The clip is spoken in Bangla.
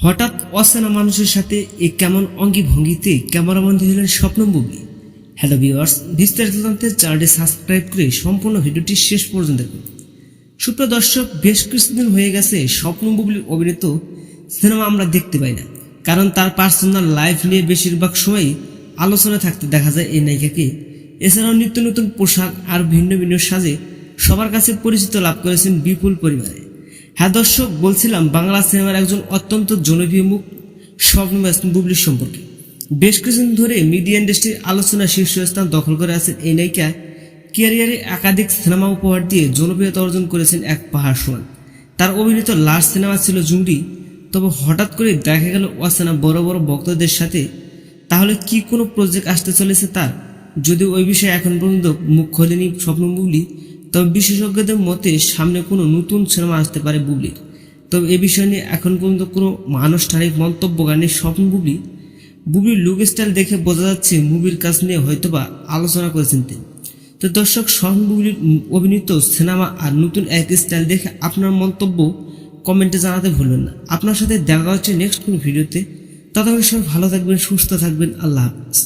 হঠাৎ অচেনা মানুষের সাথে এই কেমন অঙ্গি ভঙ্গিতে ক্যামেরাবন্দি হলেন স্বপ্ন বুবলি হ্যালো ভিউয়ার্স বিস্তারিত জানতে চ্যানেলটি সাবস্ক্রাইব করে সম্পূর্ণ ভিডিওটি শেষ পর্যন্ত দেখুন। সুপ্রিয় দর্শক, বেশ কিছুদিন হয়ে গেছে স্বপ্ন বুবলির অভিনীত সিনেমা আমরা দেখতে পাই না। কারণ তার পার্সোনাল লাইফ নিয়ে বেশিরভাগ সময়ই আলোচনা থাকতে দেখা যায় এই নায়িকাকে। এছাড়াও নিত্য নতুন পোশাক আর ভিন্ন ভিন্ন সাজে সবার কাছে পরিচিত লাভ করেছেন বিপুল পরিমাণে হ্যাঁ দর্শক, বলছিলাম বাংলা সিনেমার একজন অত্যন্ত জনপ্রিয় মুখ স্বপ্ন বুবলির সম্পর্কে। বেশ কিছুদিন ধরে মিডিয়া ইন্ডাস্ট্রির আলোচনা শীর্ষস্থান দখল করে আছেন এই নায়িকা। ক্যারিয়ারে একাধিক সিনেমা উপহার দিয়ে জনপ্রিয়তা অর্জন করেছেন এক পাহাড় সমান তার অভিনীত লাস্ট সিনেমা ছিল জুমরি তবে হঠাৎ করে দেখা গেল অচেনা বড় বড় বক্তাদের সাথে। তাহলে কি কোনো প্রজেক্ট আসতে চলেছে তার? যদি ওই বিষয়ে এখন পর্যন্ত মুখ খোলেনি স্বপ্ন বুবলি তবে বিশেষজ্ঞদের মতে সামনে কোনো নতুন সিনেমা আসতে পারে বুবলির। তবে এ বিষয় নিয়ে এখন পর্যন্ত কোনো আনুষ্ঠানিক মন্তব্য করেনি স্বপ্ন বুবলি। বুবলির লুক স্টাইল দেখে বোঝা যাচ্ছে মুভির কাজ নিয়ে হয়তোবা আলোচনা করেছেন তিনি। তো দর্শক, স্বপ্ন বুবলির অভিনীত সিনেমা আর নতুন এক স্টাইল দেখে আপনার মন্তব্য কমেন্টে জানাতে ভুলবেন না। আপনার সাথে দেখা হচ্ছে নেক্সট কোনো ভিডিওতে। ততক্ষণ সবাই ভালো থাকবেন, সুস্থ থাকবেন, আল্লাহ হাফিজ।